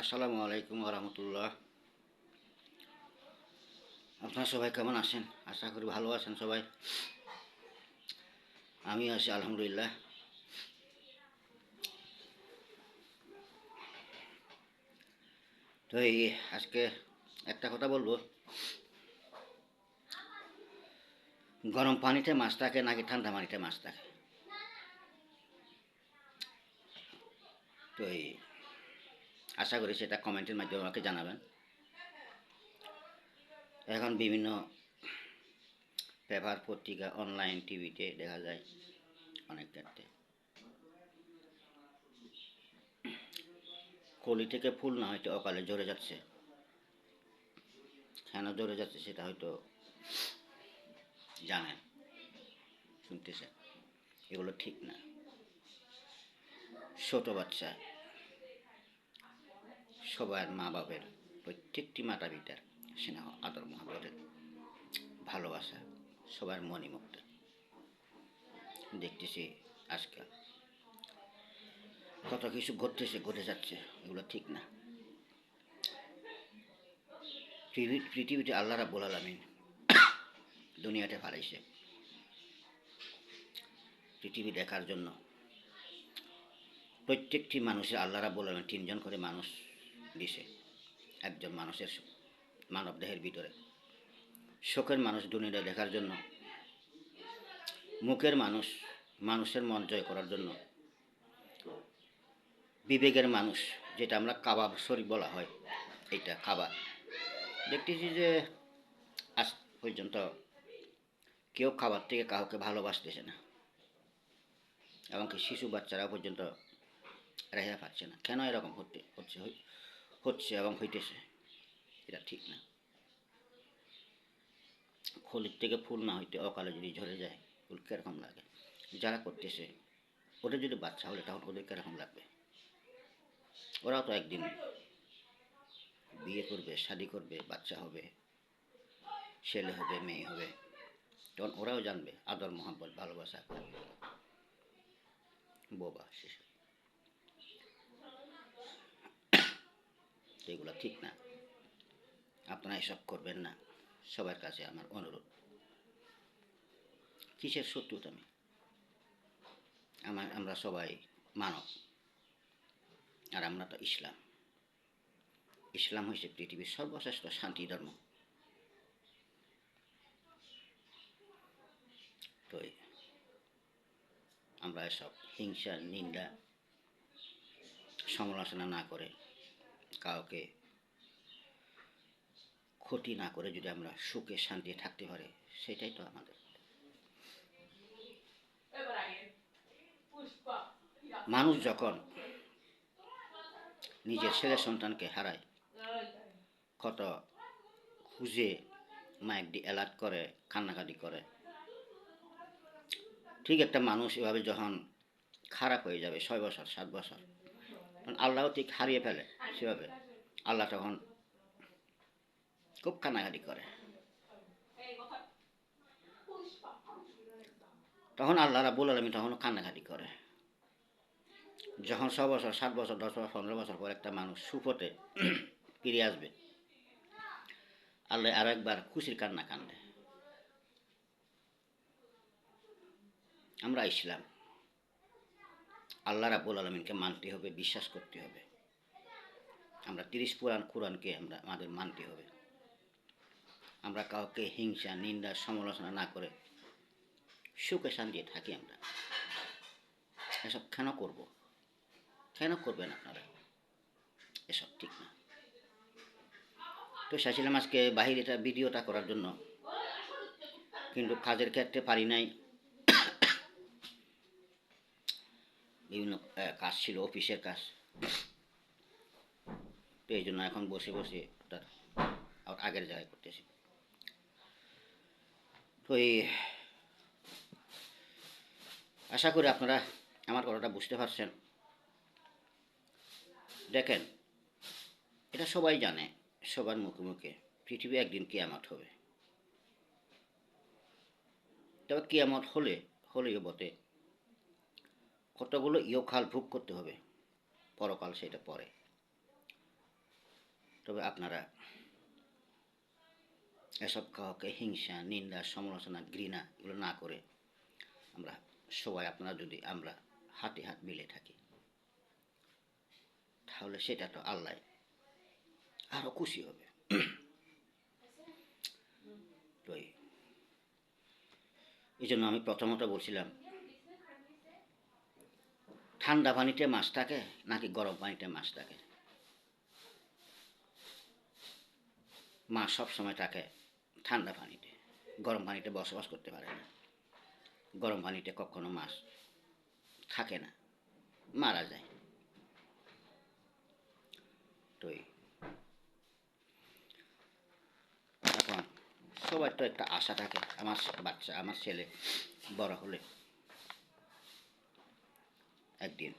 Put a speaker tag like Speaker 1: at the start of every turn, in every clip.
Speaker 1: আসসালামু আলাইকুম রহমতুল্লাহ আপনারা সবাই কেমন আছেন? আশা করি ভালো আছেন সবাই। আমি আছি আলহামদুলিল্লাহ। তো এই আজকে একটা কথা বলব। গরম পানিতে মাছ থাকে নাকি ঠান্ডা পানিতে মাছ থাকে? তো এই আশা করি সেটা কমেন্টের মাধ্যমে আমাকে জানাবেন। এখন বিভিন্ন পেপার, পত্রিকা অনলাইন টিভিতে দেখা যায় অনেক ক্ষেত্রে। কলি থেকে ফুল না, হয়তো অকালে ঝরে যাচ্ছে। কেন ঝরে যাচ্ছে সেটা হয়তো জানেন, শুনতেছেন। এগুলো ঠিক না। ছোট বাচ্চা। সবার মা বাবের প্রত্যেকটি মাতা পিতার স্নেহ, আদর মহাবতের ভালোবাসা সবার মনে মুক্ত দেখতেছি আজকাল কত কিছু ঘটতেছে, ঘটে যাচ্ছে, এগুলো ঠিক না। পৃথিবী পৃথিবীতে আল্লাহ রাব্বুল আলামিন দুনিয়াতে ফালাইছে পৃথিবী দেখার জন্য প্রত্যেকটি মানুষের আল্লাহ আলামিন তিনজন করে মানুষ দিছে একজন মানুষের মানব দেহের ভিতরে। শোকের মানুষ দুনিয়াটা দেখার জন্য, মুখের মানুষ, মানুষের মন জয় করার জন্য, বিবেকের মানুষ, যেটা আমরা কাবাব শরীফ বলা হয় এইটা খাবার। দেখতেছি যে আজ পর্যন্ত কেউ খাবার থেকে কাউকে ভালোবাসতেছে না, এমনকি শিশু বাচ্চারা পর্যন্ত রেহাই পাচ্ছে না। কেন এরকম হতে হচ্ছে? হচ্ছে এবং হইতেছে। এটা ঠিক না। খলির থেকে ফুল না হইতে অকালে যদি ঝরে যায় ফুল কীরকম লাগে? যারা করতেছে, ওদের যদি বাচ্চা হলে তখন ওদের কীরকম লাগবে? ওরাও তো একদিন বিয়ে করবে, শাদি করবে, বাচ্চা হবে, ছেলে হবে, মেয়ে হবে, তখন ওরাও জানবে আদর মোহাম্মত ভালোবাসা বোবা শিশু তো এগুলো ঠিক না। আপনারা এসব করবেন না। সবার কাছে আমার অনুরোধ। কিসের শত্রুতা আমি? আমার, আমরা সবাই মানব। আর আমরা তো ইসলাম। ইসলাম হয়েছে পৃথিবীর সর্বশ্রেষ্ঠ শান্তি ধর্ম। তো আমরা এসব হিংসা নিন্দা, সমালোচনা না করে কাউকে ক্ষতি না করে যদি আমরা সুখে শান্তি থাকতে পারি, সেটাই তো আমাদের। মানুষ যখন নিজের ছেলে সন্তানকে হারায়, কত খুঁজে মাইক দিয়ে অ্যালার্ট করে, কান্নাকাটি করে। ঠিক একটা মানুষ এভাবে যখন খারাপ হয়ে যাবে ছয় বছর, সাত বছর আল্লাহ ঠিক হারিয়ে ফেলে। সেভাবে আল্লাহ তখন খুব কান্নাকাটি করে। তখন আল্লাহ রাবুল আলমী তখন কান্নাকাটি করে। যখন ছ বছর, সাত বছর, দশ বছর, পনেরো বছর পর একটা মানুষ সুপথে ফিরে আসবে, আল্লাহ আর একবার খুশির কান্না কান্দে। আমরা ইসলাম আল্লাহ রাবুল আলমিনকে মানতে হবে, বিশ্বাস করতে হবে। আমরা তিরিশ পুরাণ কোরআনকে আমরা, আমাদের মানতে হবে। আমরা কাউকে হিংসা, নিন্দা, সমালোচনা না করে সুখে শান্তি থাকি আমরা। এসব কেন করব? কেন করবেন আপনারা? এসব ঠিক না। তো চাইছিলাম আজকে বাহির এটা ভিডিওটা করার জন্য, কিন্তু কাজের ক্ষেত্রে পারি নাই। বিভিন্ন কাজ ছিল, অফিসের কাজ। তো এই জন্য এখন বসে বসে ওটা আবার আগের জায়গায় করতেছি। তো এই আশা করি আপনারা আমার কথাটা বুঝতে পারছেন। দেখেন এটা সবাই জানে সবার মুখে মুখে পৃথিবী একদিন কেয়ামত হবে। তবে কেয়ামত হলে হলেও বটে কতগুলো ইয়কাল ভোগ করতে হবে পরকাল সেটা পরে। তবে আপনারা এসব কাউকে হিংসা, নিন্দা, সমালোচনা, ঘৃণা এগুলো না করে আমরা সবাই আপনারা যদি আমরা হাতে হাত মিলে থাকি, তাহলে সেটা তো আল্লাহ আরও খুশি হবে। তো এই জন্য আমি প্রথমত বলছিলাম, ঠান্ডা পানিতে মাছ থাকে নাকি গরম পানিতে মাছ থাকে? মাছ সব সময় থাকে ঠান্ডা পানিতে, গরম পানিতে বসবাস করতে পারে না। গরম পানিতে কখনো মাছ থাকে না, মারা যায়। তো এখন সবার তো একটা আশা থাকে, আমার বাচ্চা, আমার ছেলে বড় হলে একদিন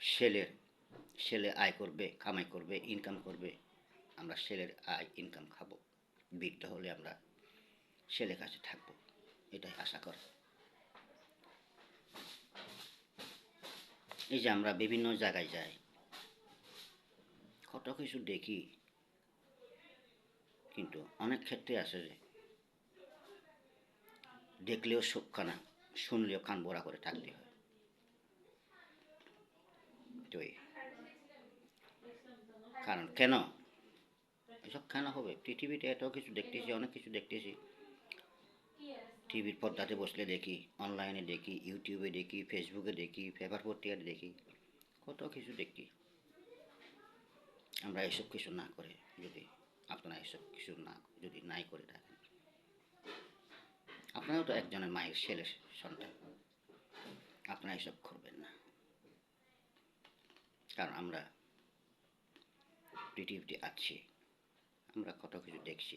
Speaker 1: ছেলের, ছেলে আয় করবে, কামাই করবে ইনকাম করবে আমরা ছেলের আয় ইনকাম খাব। বৃদ্ধ হলে আমরা ছেলের কাছে থাকব। এটাই আশা করে। এই যে আমরা বিভিন্ন জায়গায় যাই, কত কিছু দেখি, কিন্তু অনেক ক্ষেত্রে আছে যে, দেখলেও সুক্ষা না শুনলেও কান বড়া করে থাকতে হয়। তো কারণ কেন? এসব কেন হবে? পৃথিবীতে এত কিছু দেখতেছি, অনেক কিছু দেখতেছি। টিভির পর্দাতে বসলে দেখি অনলাইনে দেখি ইউটিউবে দেখি ফেসবুকে দেখি পেপার পত্রিকাতে দেখি, কত কিছু দেখি। আমরা এসব কিছু না করে যদি, আপনারা এসব কিছু না, যদি নাই করে থাকেন। আপনারাও তো একজনের মায়ের ছেলে সন্তান। আপনারা এসব করবেন না। কারণ আমরা পৃথিবীতে আছি। আমরা কত কিছু দেখছি।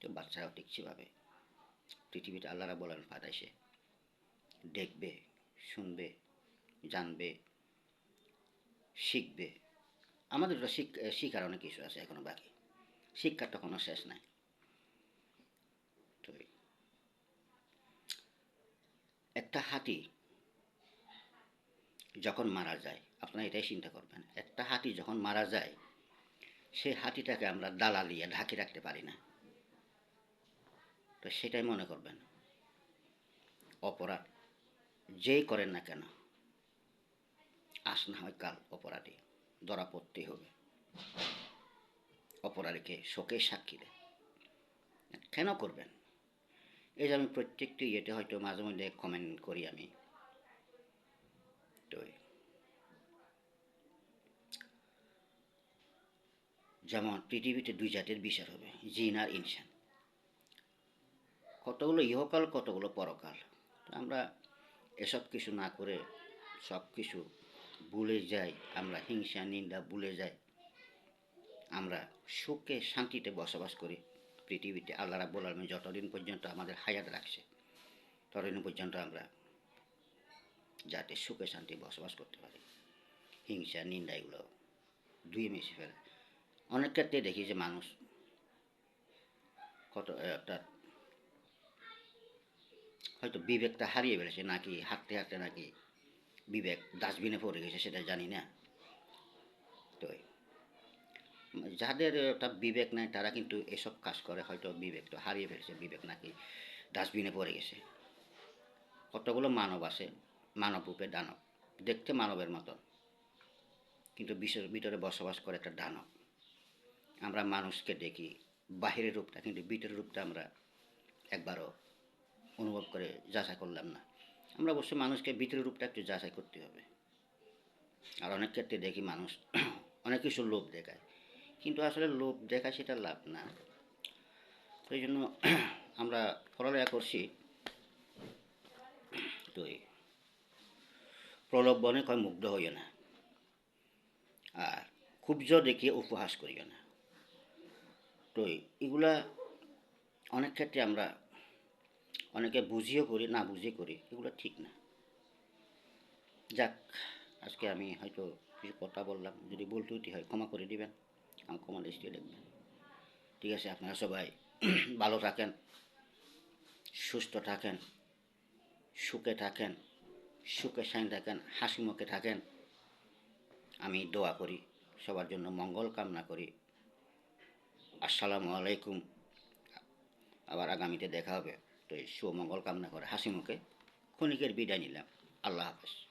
Speaker 1: তো বাচ্চারাও দেখছি ভাবে। পৃথিবীতে আল্লাহরা বলেন পাঠাইছে দেখবে, শুনবে, জানবে, শিখবে। আমাদের তো শিখ, শিখার অনেক কিছু আছে এখনও বাকি। শিক্ষার তো কোনো শেষ নাই। তো একটা হাতি যখন মারা যায়, আপনারা এটাই চিন্তা করবেন, একটা হাতি যখন মারা যায় সেই হাতিটাকে আমরা দালালিয়া ঢাকি রাখতে পারি না। তো সেটাই মনে করবেন। অপরাধ যেই করেন না কেন, আস না হয় কাল অপরাধী, ধরা হবে। অপরাধীকে শোকে সাক্ষী দেয় কেন করবেন? এই যে আমি প্রত্যেকটি ইয়েতে হয়তো মাঝে মধ্যে কমেন্ট করি আমি। তো যেমন পৃথিবীতে দুই জাতের বিচার হবে, জিন আর ইনসান। কতগুলো ইহকাল, কতগুলো পরকাল? আমরা এসব কিছু না করে সব কিছু ভুলে যাই, আমরা হিংসা, নিন্দা ভুলে যাই। আমরা সুখে, শান্তিতে বসবাস করি পৃথিবীতে। আল্লাহ রাব্বুল আলমী যতদিন পর্যন্ত আমাদের হায়াত রাখছে, ততদিন পর্যন্ত আমরা যাতে সুখে শান্তি বসবাস করতে পারি। হিংসা, নিন্দা এগুলো ধুয়ে মিশে ফেলে। অনেক ক্ষেত্রে দেখি যে মানুষ কত একটা হয়তো বিবেকটা হারিয়ে ফেলেছে, নাকি হাঁটতে হাঁটতে নাকি বিবেক ডাস্টবিনে পড়ে গেছে, সেটা জানি না। তো যাদের একটা বিবেক নাই, তারা কিন্তু এসব কাজ করে, হয়তো বিবেকটা হারিয়ে ফেলেছে, বিবেক নাকি ডাস্টবিনে পড়ে গেছে। কতগুলো মানব আছে, মানব রূপে দানব। দেখতে মানবের মতো, কিন্তু বিশ্বের ভিতরে বসবাস করে একটা দানব। আমরা মানুষকে দেখি, বাহিরের রূপটা কিন্তু ভিতরের রূপটা আমরা একবারও অনুভব করে যাচাই করলাম না। আমরা অবশ্য মানুষকে ভিতরের রূপটা একটু যাচাই করতে হবে। আর অনেক ক্ষেত্রে দেখি মানুষ অনেক কিছু লোভ দেখায়। কিন্তু আসলে লোভ দেখা সেটা লাভ না। এই জন্য আমরা পড়ালেখা করছি। তো প্রলোভনে কয় মুগ্ধ হইও না। আর ক্ষুব্জ দেখিয়ে উপহাস করিও না। তো এগুলা অনেক ক্ষেত্রে আমরা অনেকে বুঝিও করি, না বুঝিয়ে করি, এগুলো ঠিক না। যাক, আজকে আমি হয়তো কিছু কথা বললাম, যদি ভুল ত্রুটি হয় ক্ষমা করে দিবেন, আমার ক্ষমা দৃষ্টি দেখবেন। ঠিক আছে, আপনারা সবাই ভালো থাকেন, সুস্থ থাকেন, সুখে থাকেন, সুখে সাইন থাকেন, হাসি মুখে থাকেন। আমি দোয়া করি, সবার জন্য মঙ্গল কামনা করি। আসসালামু আলাইকুম। আবার আগামীতে দেখা হবে। তো এই শুভ মঙ্গল কামনা করে হাসি মুখে ক্ষণিকের বিদায় নিলাম। আল্লাহ হাফেজ।